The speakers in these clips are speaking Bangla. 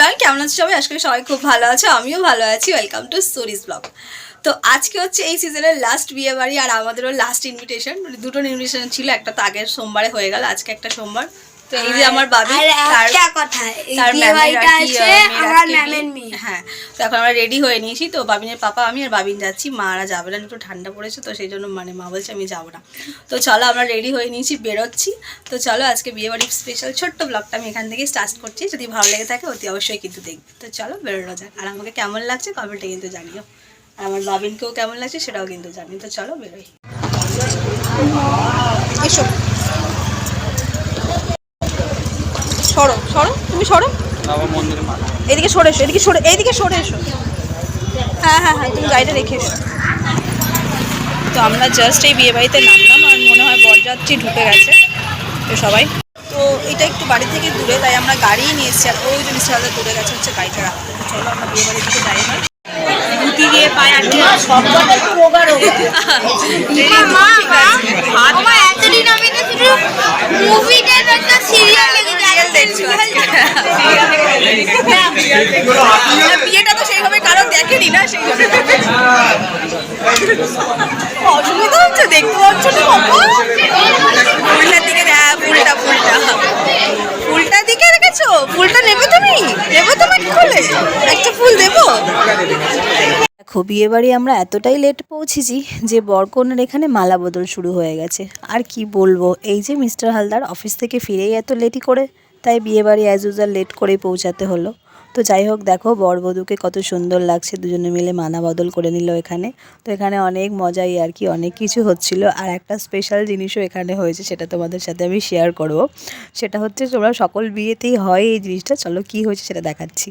এভরিওয়ান কেমন আছে সবাই? আজকে সবাই খুব ভালো আছে, আমিও ভালো আছি। ওয়েলকাম টু স্টোরিজ ব্লগ তো আজকে হচ্ছে এই সিজনের লাস্ট বিয়ে বাড়ি আর আমাদেরও লাস্ট ইনভিটেশন দুটো ইনভিটেশন ছিল, একটা তো আগের সোমবারে হয়ে গেল, আজকে একটা সোমবার। তো এই যে আমার বাবি একটা কথা তার আছে আমার ম্যামের মেয়ে হ্যাঁ তো এখন আমরা রেডি হয়ে নিয়েছি তো বাবিনের পাপা আমি আর বাবিন যাচ্ছি মারা যাবে না একটু ঠান্ডা পড়েছে তো সেই জন্য মানে মা বলছে আমি যাব না। তো চলো আমরা রেডি হয়ে নিয়েছি বেরোচ্ছি তো চলো আজকে বিয়ে বাড়ির স্পেশাল ছোট্ট ব্লগটা আমি এখান থেকে স্টার্ট করছি যদি ভালো লেগে থাকে অতি অবশ্যই কিন্তু দেখবে। তো চলো বেরোনো যাক আর আমাকে কেমন লাগছে কমেন্টে কিন্তু জানিও। আর আমার বাবিনকেও কেমন লাগছে সেটাও কিন্তু জানি তো চলো বেরোই। এসো সরো সরো। এদিকে সরে এসো এদিকে সরে এইদিকে সরে এসো। হ্যাঁ হ্যাঁ হ্যাঁ তুমি গাড়িটা রেখে এসো। তো আমরা জাস্ট এই বিয়ে বাড়িতে নামলাম আর মনে হয় বরযাত্রী ঢুকে গেছে। তো সবাই। তো এটা একটু বাড়ি থেকে দূরে তাই আমরা গাড়িই নিয়ে এসেছি। আর ওই যে মিস্টার দূরে গেছে হচ্ছে গাড়িটা রাখতে চলো আমরা বিয়ে বাড়ি থেকে যাই না ধুতি দিয়ে পায়ে আটকে রোগা রোগা। মা মা এতদিন আমি তো শুধু মুভি একটা সিরিয়াল লেগে দেখছ। বিয়েটা তো সেইভাবে কারও দেখেনি না সেই অসুবিধা হচ্ছে দেখতে পাচ্ছ ফুলটার দিকে দেখ ফুলটা ফুলটা। ফুলটার দিকে রেখেছো? ফুলটা নেবে তুমি? নেব তোমাকে খুলে একটা ফুল দেবো? দেখো বিয়ে বাড়ি আমরা এতটাই লেট পৌঁছেছি যে বরকনের এখানে মালা বদল শুরু হয়ে গেছে। আর কি বলব, এই যে মিস্টার হালদার অফিস থেকে ফিরেই এত লেটই করে, তাই বিয়ে বাড়ি অ্যাজ ইউজাল লেট করেই পৌঁছাতে হলো। তো যাই হোক, দেখো বরবধূকে কত সুন্দর লাগছে, দুজনে মিলে মানা বদল করে নিল এখানে। তো এখানে অনেক মজাই আর কি, অনেক কিছু হচ্ছিল। আর একটা স্পেশাল জিনিসও এখানে হয়েছে, সেটা তোমাদের সাথে আমি শেয়ার করব। সেটা হচ্ছে তোমরা সকল বিয়েতেই হয় এই জিনিসটা, চলো কি হয়েছে সেটা দেখাচ্ছি।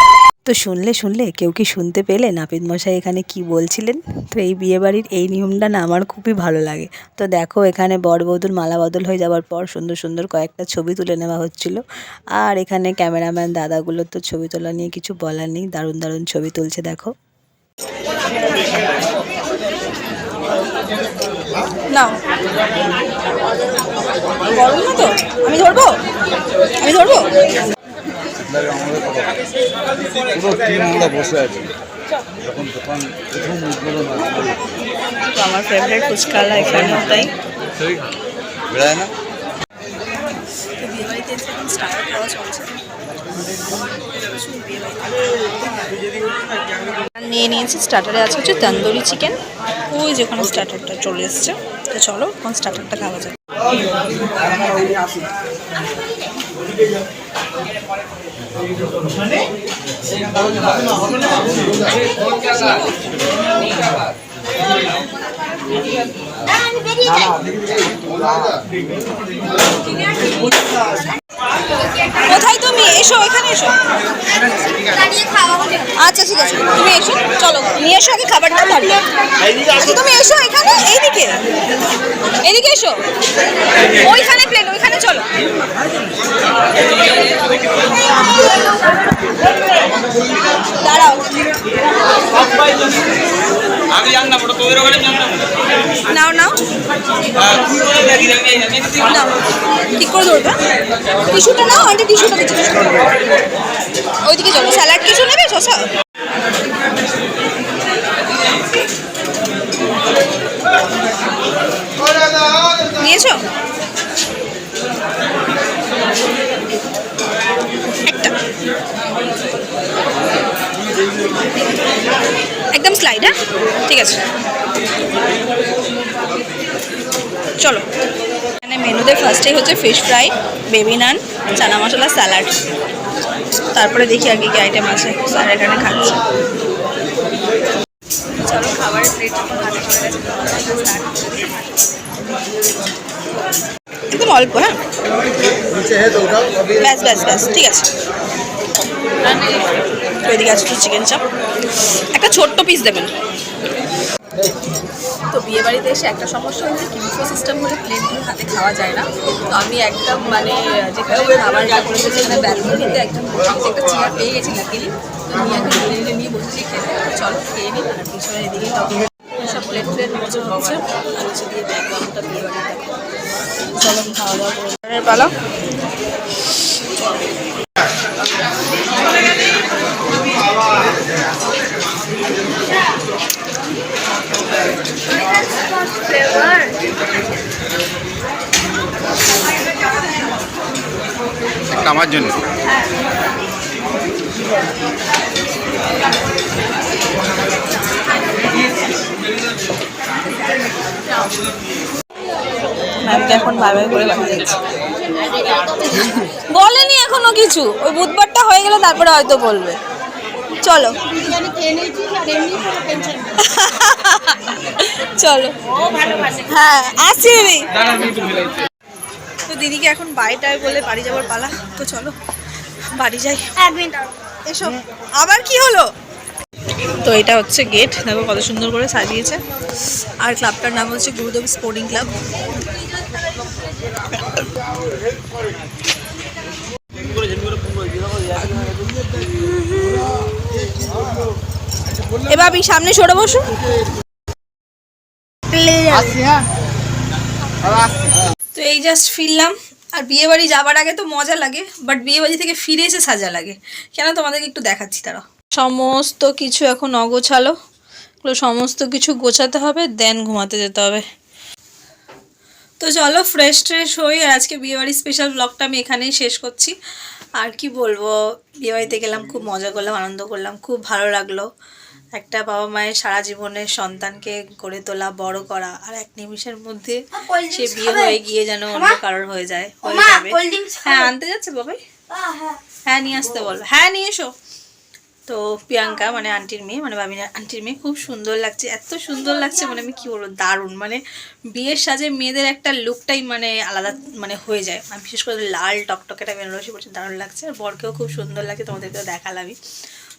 তো শুনলে শুনলে? কেউ কি শুনতে পেলে নাপিত মশাই এখানে কি বলছিলেন? তো এই বিয়েবাড়ির এই নিয়মটা না আমার খুবই ভালো লাগে। তো দেখো, এখানে বর বধূর মালা বদল হয়ে যাওয়ার পর সুন্দর সুন্দর কয়েকটা ছবি তুলে নেওয়া হচ্ছিল। আর এখানে ক্যামেরাম্যান দাদাগুলোর তো ছবি তোলা নিয়ে কিছু বলার নেই। দারুণ দারুণ ছবি তুলছে, দেখো। না আমি ধরবো? আমি ধরবো? পুরো টিম আমরা বসে আছি। যখন দোকান প্রথম উদ্বোধন তো আমার ফেভারিট ফুচকালা এখানেও তাই। বেড়ায় না? বিয়েবাড়িতে এসে এখন চলছে নিয়ে নিয়েছি স্টার্টারে আছে হচ্ছে তন্দুরি চিকেন ওই যেখানে স্টার্টারটা চলে এসছে। তো চলো এখন স্টার্টারটা খাওয়া যায় কোথায় তুমি? এসো, এখানে এসো। আচ্ছা ঠিক আছে। তুমি এসো, চলো। নিয়ে এসো আগে খাবারটা দাঁড়িয়ে আচ্ছা তুমি এসো এখানে, এইদিকে। এদিকে এসো। ওইখানে প্লেট ওইখানে চলো দাঁড়াও আমি জানতাম ওটা তোদের ওখানে জানতাম নাও নাও। নাও ঠিক করে ধরবে টিস্যুটা নাও আন্টি টিস্যুটা ওইদিকে চলো স্যালাড কিছু নেবে শসা নিয়েছো? একটা। একদম স্লাইড হ্যাঁ? ঠিক আছে। চলো। এখানে মেনুতে ফার্স্টেই হচ্ছে fish fry baby naan chana masala salad তারপরে দেখি আর কি কি আইটেম আছে স্যার এখানে খাচ্ছে। চলো খাবারের প্লেট। একদম অল্প হ্যাঁ? ব্যাস ব্যাস ব্যাস ঠিক আছে। ওইদিকে আছে চিকেন চাপ একটা ছোট্ট পিস দেবেন। তো বিয়ে বাড়িতে এসে একটা সমস্যা হচ্ছে কি বুফে সিস্টেম হলে প্লেটগুলো হাতে খাওয়া যায় না। তো আমি একদম মানে যেখানে খাবার করেছে সেখানে ব্যালকনিতে একদম একটা চেয়ার পেয়ে গেছি লাকিলি তো নিয়ে একটা নিয়ে নিয়ে বসেছি খেতে চলো খেয়ে নিই। আর পিছনে এদিকে সব প্লেট প্লেট মজা হচ্ছে। আর হচ্ছে দিয়ে ব্যাকগ্রাউন্ডটা বিয়ে বাড়িতে চলো খাওয়া দাওয়া করে পালা। একটা আমার জন্য। ম্যামকে এখন বাই বাই করে বাড়ি যাচ্ছি বলেনি এখনও কিছু। ওই বুধবারটা হয়ে গেলে তারপরে হয়তো বলবে। চলো। চলো। হ্যাঁ আসছি দিদি তো দিদিকে এখন বাড়িটায় বলে বাড়ি যাবার পালা। তো চলো বাড়ি যাই। এক মিনিট এসো। আবার কি হলো? তো এটা হচ্ছে গেট দেখো কত সুন্দর করে সাজিয়েছে। আর ক্লাবটার নাম হচ্ছে গুরুদেব স্পোর্টিং ক্লাব এবার সামনে সরে বসো। তো এই জাস্ট ফিরলাম। আর বিয়ে বাড়ি যাবার আগে তো মজা লাগে বাট বিয়ে বাড়ি থেকে ফিরে এসে সাজা লাগে। কেন? তোমাদেরকে একটু দেখাচ্ছি তারা সমস্ত কিছু এখন অগোছালো। এগুলো সমস্ত কিছু গোছাতে হবে দেন ঘুমাতে যেতে হবে। তো চলো ফ্রেশ ট্রেশ হই আর আজকে বিয়েবাড়ির স্পেশাল ব্লগটা আমি এখানেই শেষ করছি। আর কি বলব বিয়েবাড়িতে গেলাম, খুব মজা করলাম, আনন্দ করলাম, খুব ভালো লাগল। একটা বাবা মায়ের সারা জীবনের সন্তানকে গড়ে তোলা বড় করা আর এক নিমিষের মধ্যে সে বিয়ে হয়ে গিয়ে যেন অন্য কারোর হয়ে যায় হয়ে যাবে। হ্যাঁ আনতে যাচ্ছে বাবাই। হ্যাঁ। নিয়ে আসতে বলো। হ্যাঁ নিয়ে এসো। তো প্রিয়াঙ্কা মানে আন্টির মেয়ে মানে বাবিনার আন্টির মেয়ে খুব সুন্দর লাগছে এত সুন্দর লাগছে মানে আমি কি বলব দারুণ। মানে বিয়ের সাজে মেয়েদের একটা লুকটাই মানে আলাদা মানে হয়ে যায়। আর বিশেষ করে লাল টকটকেটা বেনারসি পড়ছে দারুণ লাগছে। আর বরকেও খুব সুন্দর লাগছে তোমাদেরকেও দেখালামই।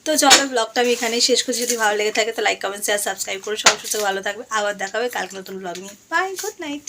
তো চলো ব্লগটা আমি এখানে শেষ করছি। যদি ভালো লেগে থাকে, তো লাইক কমেন্ট শেয়ার সাবস্ক্রাইব করে সব সুস্থ, ভালো থাকবে। আবার দেখাবে কালকে নতুন ব্লগ নিয়ে। Bye good night